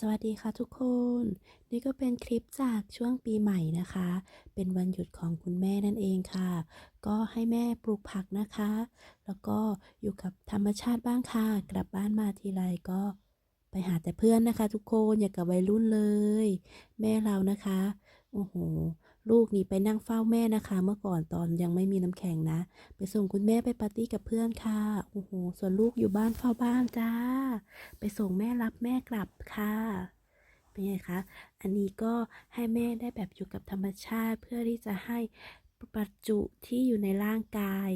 สวัสดีค่ะทุกคน นี่ก็เป็นคลิปจากช่วงปีใหม่นะคะ เป็นวันหยุดของคุณแม่นั่นเองค่ะ ก็ให้แม่ปลูกผักนะคะ แล้วก็อยู่กับธรรมชาติบ้างค่ะ กลับบ้านมาทีไรก็ไปหาแต่เพื่อนนะคะ ทุกคนอย่ากับวัยรุ่นเลย แม่เรานะคะโอ้โห ลูกนี่ไปนั่งเฝ้าแม่นะคะ เมื่อก่อนตอนยังไม่มีน้ำแข็งนะ ไปส่งคุณแม่ไปปาร์ตี้กับเพื่อนค่ะโอ้โหส่วนลูกอยู่บ้านเฝ้าบ้านจ้า ไปส่งแม่รับแม่กลับค่ะเป็นไงคะอันนี้ก็ให้แม่ได้แบบอยู่กับธรรมชาติ เพื่อที่จะให้ประจุที่อยู่ในร่างกาย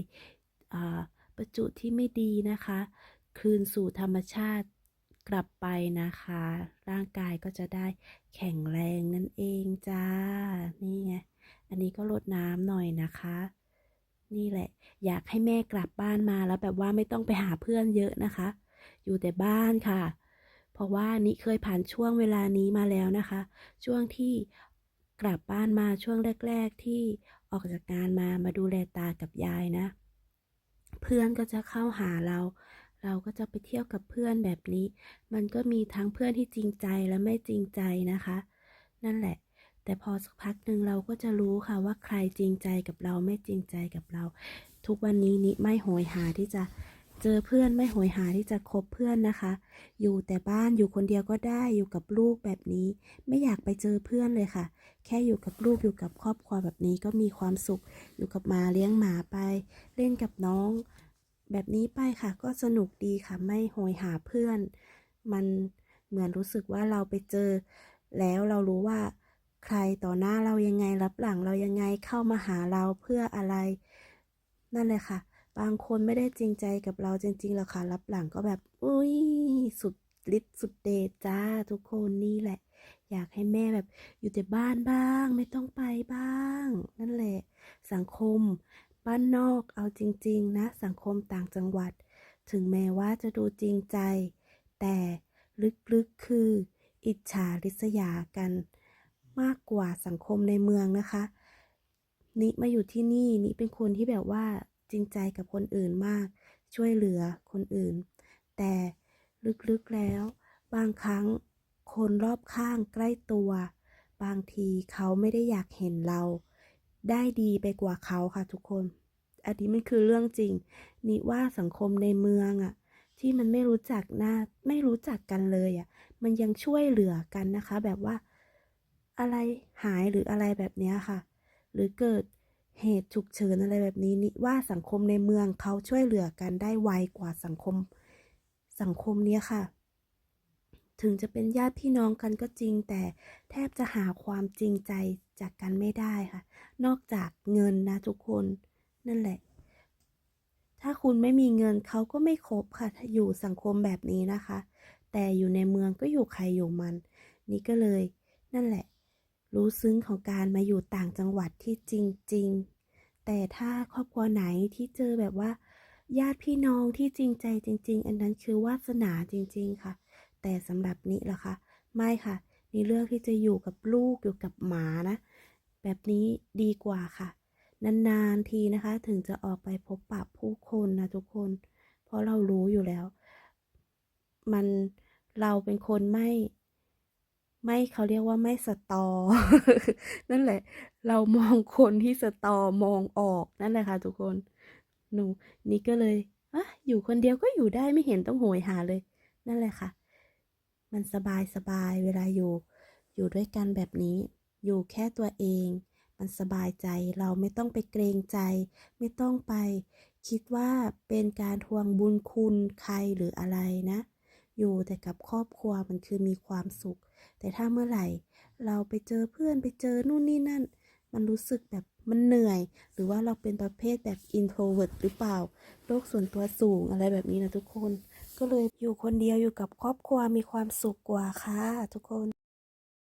ประจุที่ไม่ดีนะคะ คืนสู่ธรรมชาติ กลับไปนะคะ ร่างกายก็จะได้แข็งแรงนั่นเองจ้า นี่ไง อันนี้ก็ลดน้ำหน่อยนะคะ นี่แหละ อยากให้แม่กลับบ้านมาแล้วแบบว่าไม่ต้องไปหาเพื่อนเยอะนะคะ อยู่แต่บ้านค่ะ เพราะว่านิเคยผ่านช่วงเวลานี้มาแล้วนะคะ ช่วงที่กลับบ้านมาช่วงแรก ๆ ที่ออกจากงานมามาดูแลตากับยายนะ เพื่อนก็จะเข้าหาเรา เราก็จะไปเที่ยวกับเพื่อนแบบนี้ มันก็มีทั้งเพื่อนที่จริงใจและไม่จริงใจนะคะ นั่นแหละ แต่พอสักพักหนึ่งเราก็จะรู้ค่ะว่าใครจริงใจกับเราไม่จริงใจกับเรา ทุกวันนี้นิไม่โหยหาที่จะเจอเพื่อนไม่โหยหาที่จะคบเพื่อนนะคะ อยู่แต่บ้านอยู่คนเดียวก็ได้อยู่กับลูกแบบนี้ ไม่อยากไปเจอเพื่อนเลยค่ะ แค่อยู่กับลูกอยู่กับครอบครัวแบบนี้ก็มีความสุข อยู่กับหมาเลี้ยงหมาไป เล่นกับน้อง แบบนี้ไปค่ะก็สนุกดีค่ะไม่โหยหาเพื่อน มันเหมือนรู้สึกว่าเราไปเจอ แล้วเรารู้ว่าใครต่อหน้าเรายังไงรับหลังเรายังไงเข้ามาหาเราเพื่ออะไร นั่นเลยค่ะ บางคนไม่ได้จริงใจกับเราจริงๆหรอกค่ะรับหลังก็แบบอุ้ยสุดฤทธิ์สุดเดชจ้าทุกคนนี่แหละ อยากให้แม่แบบอยู่แต่บ้านบ้าง ไม่ต้องไปบ้าง นั่นแหละ สังคม บ้านนอกเอาจริง ๆ นะ สังคมต่างจังหวัด ถึงแม้ว่าจะดูจริงใจ แต่ลึกๆคือ อิจฉาริษยากัน มากกว่าสังคมในเมืองนะคะนิมาอยู่ที่นี่นิเป็นคนที่แบบว่าจริงใจกับคนอื่นมาก ช่วยเหลือคนอื่น แต่ลึกๆแล้ว บางครั้งคนรอบข้างใกล้ตัว บางทีเขาไม่ได้อยากเห็นเรา ได้ดีไปกว่าเขาค่ะทุกคน อันนี้มันคือเรื่องจริงนิว่าสังคมในเมืองอะที่มันไม่รู้จักหน้าไม่รู้จักกันเลยอะมันยังช่วยเหลือกันนะคะ แบบว่า อะไรหายหรืออะไรแบบนี้ค่ะ หรือเกิดเหตุฉุกเฉินอะไรแบบนี้นิว่าสังคมในเมืองเขาช่วยเหลือกันได้ไวกว่าสังคม สังคมเนี้ยค่ะ ถึงจะเป็นญาติพี่น้องกันก็จริง แต่แทบจะหาความจริงใจจากกันไม่ได้ค่ะ นอกจากเงินนะทุกคนนั่นแหละ ถ้าคุณไม่มีเงินเขาก็ไม่คบค่ะ ถ้าอยู่สังคมแบบนี้นะคะ แต่อยู่ในเมืองก็อยู่ใครอยู่มัน นี่ก็เลย นั่นแหละ รู้ซึ้งของการมาอยู่ต่างจังหวัดที่จริง ๆ แต่ถ้าครอบครัวไหนที่เจอแบบว่าญาติพี่น้องที่จริงใจจริง ๆ อันนั้นคือวาสนาจริง ๆ ค่ะ แต่สำหรับนี้ล่ะคะ ไม่ค่ะนี่เลือกที่จะอยู่กับลูกอยู่กับหมานะ แบบนี้ดีกว่าค่ะ นานๆทีนะคะ ถึงจะออกไปพบปะผู้คนนะทุกคน เพราะเรารู้อยู่แล้ว มันเราเป็นคนไม่ไม่เขาเรียกว่าไม่สตอ นั่นแหละ เรามองคนที่สตอมองออกนั่นแหละค่ะ ทุกคนหนูนี่ก็เลยอะอยู่คนเดียวก็อยู่ได้ไม่เห็นต้องโหยหาเลย นั่นแหละค่ะ มันสบายสบายเวลาอยู่ อยู่ด้วยกันแบบนี้ อยู่แค่ตัวเอง มันสบายใจเราไม่ต้องไปเกรงใจ ไม่ต้องไป คิดว่าเป็นการทวงบุญคุณใครหรืออะไรนะ อยู่แต่กับครอบครัวมันคือมีความสุข แต่ถ้าเมื่อไหร่ เราไปเจอเพื่อนไปเจอนู่นนี่นั่น มันรู้สึกแบบมันเหนื่อย หรือว่าเราเป็นประเภทแบบ introvert หรือเปล่าโลกส่วนตัวสูงอะไรแบบนี้นะทุกคน ก็เลยอยู่คนเดียวอยู่กับครอบครัวมีความสุขกว่าค่ะทุกคน